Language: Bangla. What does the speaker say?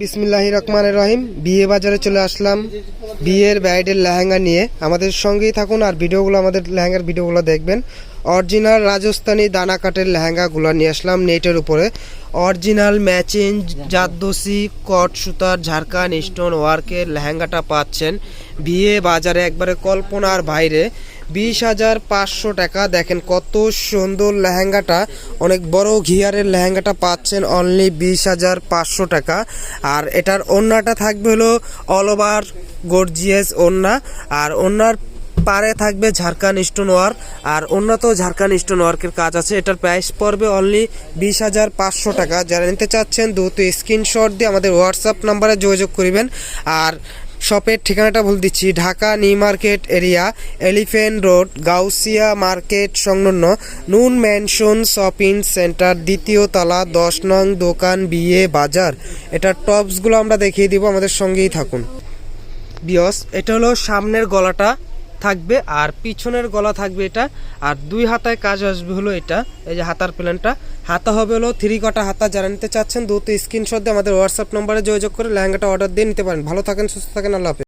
বিসমিল্লাহ রহমান রহিম। বিয়ে বাজারে চলে আসলাম। বিয়ের ব্রাইডের লেহেঙ্গা নিয়ে। আমাদের সঙ্গেই থাকুন আর ভিডিওগুলো আমাদের লেহেঙ্গার ভিডিওগুলো দেখবেন। অরিজিনাল রাজস্থানি দানা কাটের লেহেঙ্গাগুলো নিয়ে আসলাম নেটের উপরে। অরিজিনাল ম্যাচিং জাদ্দসি কট, সুতার ঝাড়খান স্টোন ওয়ার্কের লেহেঙ্গাটা পাচ্ছেন। বিয়ে বাজারে একবারে কল্পনার বাইরে। বিশ হাজার পাঁচশো টাকা। দেখেন কত সুন্দর লেহেঙ্গাটা। অনেক বড় ঘিয়ারের লেহেঙ্গাটা পাচ্ছেন অনলি বিশ হাজার পাঁচশো টাকা। আর এটার ওড়নাটা থাকবে হলো অল ওভার গর্জিয়াস ওড়না আর ওড়নার পারে থাকবে ঝাড়খান স্টোন ওয়ার্ক আর অন্যত ঝাড়খান স্টোন ওয়ার্কের কাজ আছে। এটার প্রাইস পড়বে অনলি বিশ হাজার পাঁচশো টাকা। যারা নিতে চাচ্ছেন দ্রুত স্ক্রিনশট দিয়ে আমাদের হোয়াটসঅ্যাপ নাম্বারে যোগাযোগ করিবেন। আর শপের ঠিকানাটা বলে দিচ্ছি। Dhaka new market area, elephant road, Gausia market সংলগ্ন নুন ম্যানশন শপিং সেন্টার, দ্বিতীয় তলা দশ নং দোকান বিয়ে বাজার। এটার টপসগুলো আমরা দেখিয়ে দিব, আমাদের সঙ্গেই থাকুন। বিয়স, এটা হলো সামনের গলাটা। থাকবে আর পিছনের গলা থাকবে এটা, আর দুই হাতায় কাজ আসবে হলো এটা, এই যে হাতার প্ল্যানটা। হাতা হবে হলো থ্রি কটা হাতা, যারা নিতে চাচ্ছেন দ্রুত স্ক্রিনশট দিয়ে আমাদের হোয়াটসঅ্যাপ নম্বরে যোগাযোগ করে লেহেঙ্গাটা অর্ডার দিয়ে নিতে পারেন। ভালো থাকেন, সুস্থ থাকেন, আল্লাহ